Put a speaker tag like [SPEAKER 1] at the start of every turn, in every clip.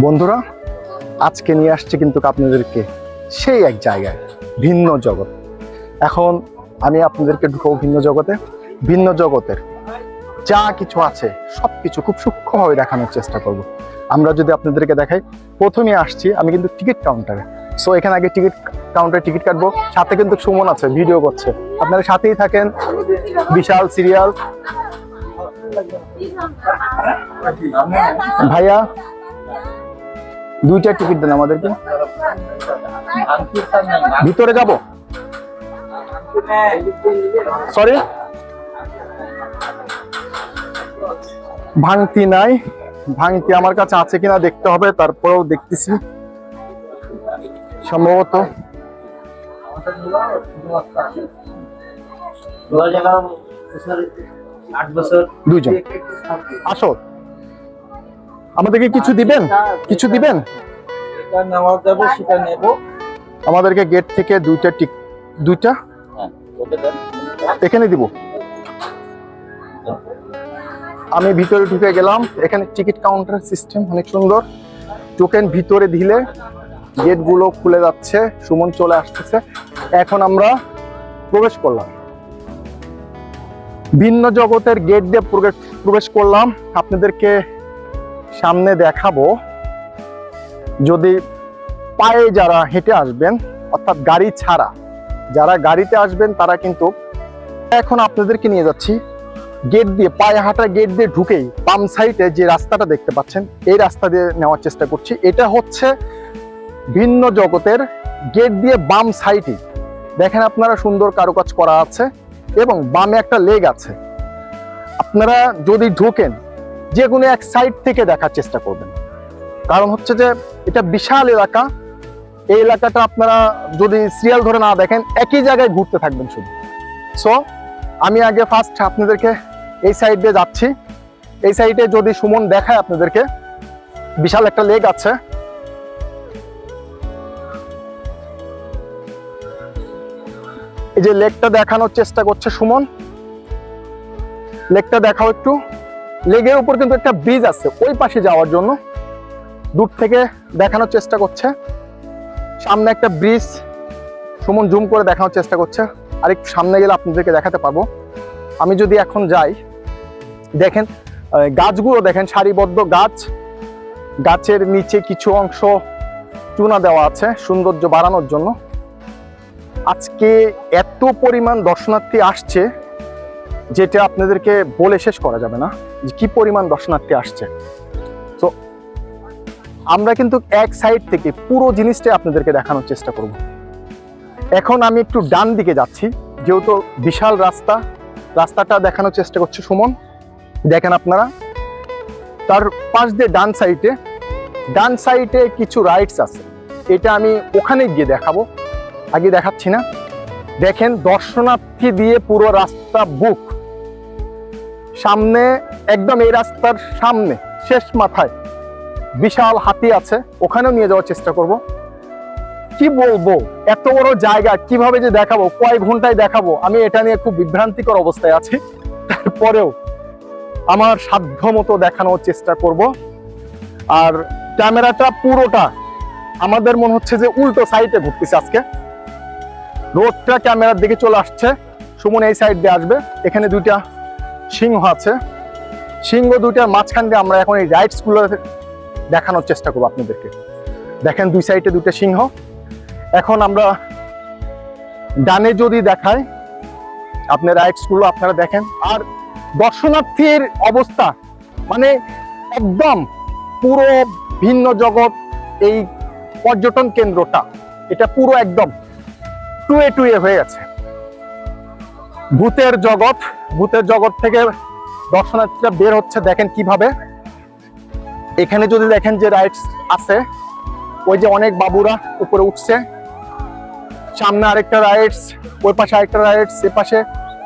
[SPEAKER 1] বন্ধুরা, আজকে নিয়ে আসছে কিন্তু আপনাদেরকে সেই এক জায়গায়, ভিন্ন জগৎ। এখন আমি আপনাদেরকে ঢুকবো ভিন্ন জগতে। ভিন্ন জগতের যা কিছু আছে সব কিছু খুব সূক্ষ্মভাবে দেখানোর চেষ্টা করব। আমরা যদি আপনাদেরকে দেখাই, প্রথমে আসছি আমি কিন্তু টিকিট কাউন্টারে। সো এখানে আগে টিকিট কাউন্টারে টিকিট কাটবো। সাথে কিন্তু সুমন আছে, ভিডিও করছে। আপনারা সাথেই থাকেন। বিশাল সিরিয়াল। ভাইয়া দুইটা টিকিট দেন আমাদেরকে। ভিতরে যাব? সরি ভাঙতি নাই। ভাঙতি আমার কাছে আছে কিনা দেখতে হবে, তারপরেও দেখতেছি। সম্ভবত।
[SPEAKER 2] দু হাজার আট বছর
[SPEAKER 1] দুইজন। আসো। আমাদেরকে কিছু দিবেন? কিছু দিবেন? আমাদেরকে গেট থেকে দুইটা টিক দুইটা?
[SPEAKER 2] হ্যাঁ
[SPEAKER 1] এখানে দিব। আমি ভিতরে ঢুকে গেলাম। এখানে টিকিট কাউন্টার সিস্টেম অনেক সুন্দর। টোকেন ভিতরে দিলে গেটগুলো খুলে যাচ্ছে সুমন চলে আসতেছে। এখন আমরা প্রবেশ করলাম। ভিন্ন জগতের গেট দিয়ে প্রবে- প্রবেশ করলাম। আপনাদেরকে সামনে দেখাবো। যদি পায়ে যারা হেঁটে আসবেন, অর্থাৎ গাড়ি ছাড়া, যারা গাড়িতে আসবেন, তারা কিন্তু এখন আপনাদেরকে নিয়ে যাচ্ছি। গেট দিয়ে, পায়ে হাঁটা গেট দিয়ে ঢুকেই বাম সাইডে যে রাস্তাটা দেখতে পাচ্ছেন, এই রাস্তা দিয়ে নেওয়ার চেষ্টা করছি। এটা হচ্ছে ভিন্ন জগতের গেট দিয়ে বাম সাইডে দেখেন আপনারা সুন্দর কারুকাজ করা আছে এবং বামে একটা লেগ আছে। আপনারা যদি ঢোকেন যে কোনো এক সাইড থেকে দেখার চেষ্টা করবেন। কারণ হচ্ছে যে এটা বিশাল এলাকা। এই এলাকাটা আপনারা যদি সিরিয়াল ধরে না দেখেন, একই জায়গায় ঘুরতে থাকবেন শুধু। সো আমি আগে ফার্স্ট আপনাদেরকে এই সাইড দিয়ে যাচ্ছি। এই সাইডে যদি সুমন দেখায় আপনাদেরকে, বিশাল একটা লেক আছে। এই যে লেকটা দেখানোর চেষ্টা করছে সুমন। লেকটা দেখাও একটু। লেগের উপর কিন্তু একটা ব্রিজ আছে, ওই পাশে যাওয়ার জন্য দূর থেকে দেখানোর চেষ্টা করছে। সামনে একটা ব্রিজ, সুমন জুম করে দেখানোর চেষ্টা করছে। আর একটু সামনে গেলে আপনাদেরকে দেখাতে পারব। আমি যদি এখন যাই, দেখেন গাছগুলো দেখেন, সারিবদ্ধ গাছ। গাছের নিচে কিছু অংশ চুনা দেওয়া আছে সৌন্দর্য বাড়ানোর জন্য। আজকে এত পরিমাণ দর্শনার্থী আসছে যেটা আপনাদেরকে বলে শেষ করা যাবে না যে কি পরিমাণ দর্শনার্থী আসছে। তো আমরা কিন্তু এক সাইড থেকে পুরো জিনিসটাই আপনাদেরকে দেখানোর চেষ্টা করব। এখন আমি একটু ডান দিকে যাচ্ছি, যেহেতু বিশাল রাস্তা, রাস্তাটা দেখানোর চেষ্টা করছে সুমন। দেখেন আপনারা, তার পাশ দিয়ে ডান সাইডে ডান সাইডে কিছু রাইডস আছে। এটা আমি ওখানে গিয়ে দেখাবো, আগে দেখাচ্ছি না। দেখেন দর্শনার্থী দিয়ে পুরো রাস্তা বুক সামনে, একদম এই রাস্তার সামনে, শেষ মাথায় বিশাল হাতি আছে, ওখানেও নিয়ে যাওয়ার চেষ্টা করব। কি বলব? এত বড় জায়গা, কীভাবে যে দেখাবো? কয় ঘন্টায় দেখাবো। আমি এটা নিয়ে খুব বিভ্রান্তিকর অবস্থায় আছি। তারপরেও আমার সাধ্য মতো দেখানোর চেষ্টা করব। আর ক্যামেরাটা পুরোটা আমাদের মনে হচ্ছে যে উল্টো সাইডে ঘুরতেছে আজকে। রোডটা ক্যামেরার দিকে চলে আসছে। সুমন এই সাইড দিয়ে আসবে। এখানে দুইটা সিংহ আছে। সিংহ দুইটার মাঝখান দিয়ে আমরা এখন এই রাইডসগুলো দেখানোর চেষ্টা করব আপনাদেরকে। দেখেন দুই সাইডে দুইটা সিংহ। এখন আমরা ডানে যদি দেখাই, আপনার রাইডসগুলো আপনারা দেখেন। আর দর্শনার্থীর অবস্থা মানে একদম পুরো ভিন্ন জগৎ এই পর্যটন কেন্দ্রটা। এটা পুরো একদম টুয়ে টুয়ে হয়ে গেছে। ভূতের জগৎ ভূতের জগৎ থেকে দর্শনার্থীরা বের হচ্ছে, দেখেন কীভাবে। এখানে যদি দেখেন যে রাইডস আছে, ওই যে অনেক বাবুরা উপরে উঠছে। সামনে আরেকটা রাইডস ওই পাশে আরেকটা রাইডস এ পাশে।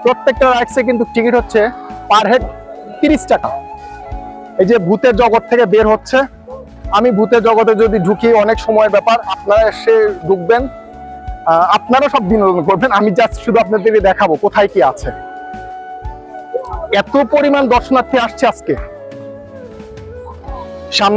[SPEAKER 1] প্রত্যেকটা রাইডসে কিন্তু টিকিট হচ্ছে পার হেড তিরিশ টাকা। এই যে ভূতের জগৎ থেকে বের হচ্ছে। আমি ভূতের জগতে যদি ঢুকি, অনেক সময়ের ব্যাপার, আপনারা এসে ঢুকবেন। আপনারা সব বিনোদন করবেন। আমি জাস্ট শুধু আপনাদেরকে দেখাবো কোথায় কি আছে। এত পরিমাণ দর্শনার্থী আসছে আজকে। সামনে